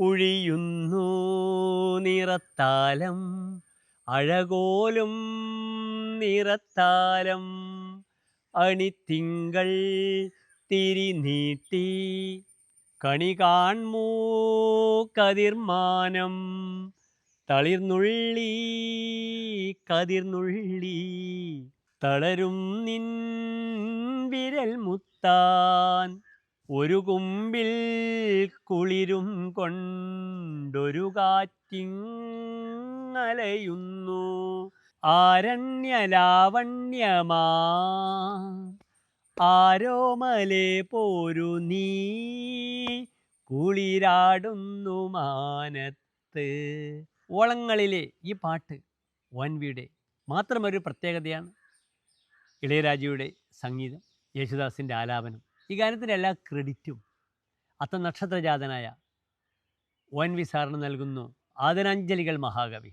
ഒഴിയുന്നു നിറത്താലം അഴകോലും നിറത്താലം. അണിത്തിങ്കൾ തിരിനീട്ടി കണി കാൺമൂ കതിർമാനം. തളിർന്നുള്ളി കതിർന്നുള്ളി തളരും നിൻ വിരൽ മുത്താൻ. ഒരു കുമ്പിൽ കുളിരും കൊണ്ടൊരു കാറ്റിങ്ങലയുന്നു. ആരണ്യലാവണ്യമാ. ആരോമലെ പോരു നീ. കുളിരാടുന്നു മാനത്ത്. ഓളങ്ങളിലെ ഈ പാട്ട് വൻവിയുടെ മാത്രമൊരു പ്രത്യേകതയാണ്. ഇളയരാജയുടെ സംഗീതം യേശുദാസിന്റെ ആലാപനം. ഈ ഗാനത്തിന്റെ എല്ലാ ക്രെഡിറ്റും അത്ത നക്ഷത്രജാതനായ ഒ എൻ വി സാറിന് നൽകുന്നു. ആദരാഞ്ജലികൾ മഹാകവി.